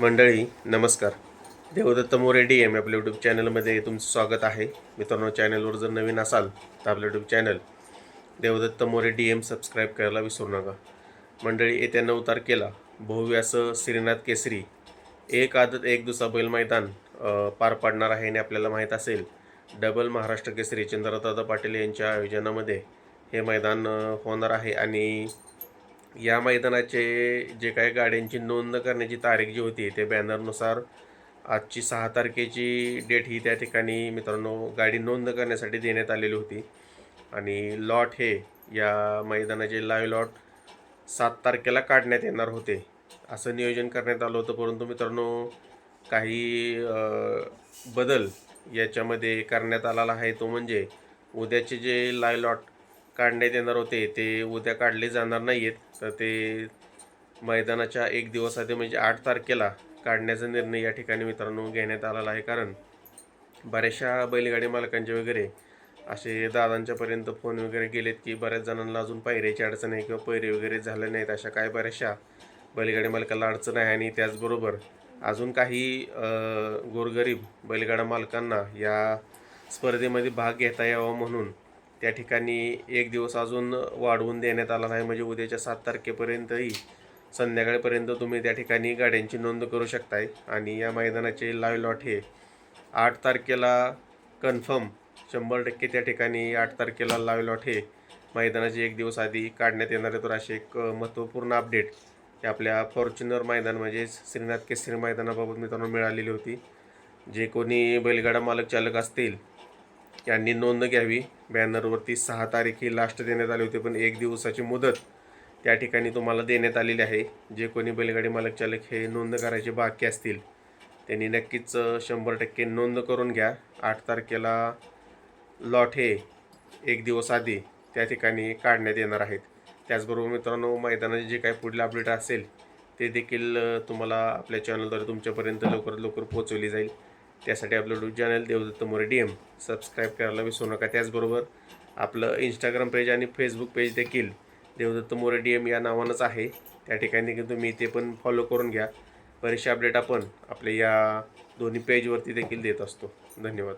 मंडळी नमस्कार. Devdatt More D M आपल्या यूट्यूब चॅनलमध्ये तुमचं स्वागत आहे. मित्रांनो चॅनलवर जर नवीन असाल तर आपलं YouTube channel Devdatt More D M subscribe करायला विसरू नका. मंडळी येत्या नऊ तारखेला भव्य श्रीनाथ केसरी एक आदत एक दुसरा बैल मैदान पार पाडणार आहे आणि आपल्याला माहीत असेल डबल महाराष्ट्र केसरी चंद्रदादा पाटील यांच्या आयोजनामध्ये हे मैदान होणार आहे. आणि या मैदानाचे जे काही गाड्यांची नोंद करण्याची तारीख जी होती ते बॅनरनुसार आजची सहा तारखेची डेट ही त्या ठिकाणी मित्रांनो गाडी नोंद करण्यासाठी देण्यात आलेली होती. आणि लॉट हे या मैदानाचे लाईव्ह लॉट सात तारखेला काढण्यात येणार होते. असं नियोजन करण्यात आलं होतं परंतु मित्रांनो काही बदल याच्यामध्ये करण्यात आलेला आहे. तो म्हणजे उद्याचे जे लाईव्ह लॉट काढण्यात येणार होते ते उद्या काढले जाणार नाही आहेत तर ते मैदानाच्या एक दिवस आधी म्हणजे आठ तारखेला काढण्याचा निर्णय या ठिकाणी मित्रांनो घेण्यात आलेला आहे. कारण बऱ्याचशा बैलगाडी मालकांचे वगैरे असे दादांच्यापर्यंत फोन वगैरे गेलेत की बऱ्याच जणांना अजून पायऱ्याची अडचण आहे किंवा पैरे वगैरे झाले नाहीत अशा काय बऱ्याचशा बैलगाडी मालकाला अडचण आहे. आणि त्याचबरोबर अजून काही गोरगरीब बैलगाडा मालकांना या स्पर्धेमध्ये भाग घेता यावा म्हणून त्या ठिकाणी एक दिवस अजून वाढवून देण्यात आला नाही. म्हणजे उद्याच्या सात तारखेपर्यंतही संध्याकाळपर्यंत तुम्ही त्या ठिकाणी गाड्यांची नोंद करू शकताय. आणि या मैदानाचे लाईव्ह लॉट हे आठ तारखेला कन्फर्म शंभर टक्के त्या ठिकाणी आठ तारखेला लाईव्ह लॉट हे मैदानाचे एक दिवस आधी काढण्यात येणार आहे. तर असे एक महत्त्वपूर्ण अपडेट हे आपल्या फॉर्च्युनर मैदान म्हणजेच श्रीनाथ केसरी मैदानाबाबत मित्रांनो मिळालेली होती. जे कोणी बैलगाडा मालक चालक असतील यांनी नोंद घ्यावी. बॅनरवरती सहा तारीख ही लास्ट देण्यात आली होती पण एक दिवसाची मुदत त्या ठिकाणी तुम्हाला देण्यात आलेली आहे. जे कोणी बैलगाडी मालक चालक हे नोंद करायचे बाकी असतील त्यांनी नक्कीच शंभर टक्के नोंद करून घ्या. आठ तारखेला लॉट हे एक दिवस आधी त्या ठिकाणी काढण्यात येणार आहेत. त्याचबरोबर मित्रांनो मैदानाचे जे काही पुढील अपडेट असेल ते देखील तुम्हाला आपल्या चॅनलद्वारे तुमच्यापर्यंत लवकरात लवकर पोहोचवली जाईल. त्यासाठी आपलं YouTube channel Devdatt More D M subscribe करायला विसरू नका. त्याचबरोबर आपलं इंस्टाग्राम पेज आणि फेसबुक पेज देखील देवदत्त मोरे डी एम या नावानंच आहे. त्या ठिकाणी देखील तुम्ही ते पण फॉलो करून घ्या. बरेचसे अपडेट आपण आपल्या या दोन्ही पेजवरती देखील देत असतो. धन्यवाद.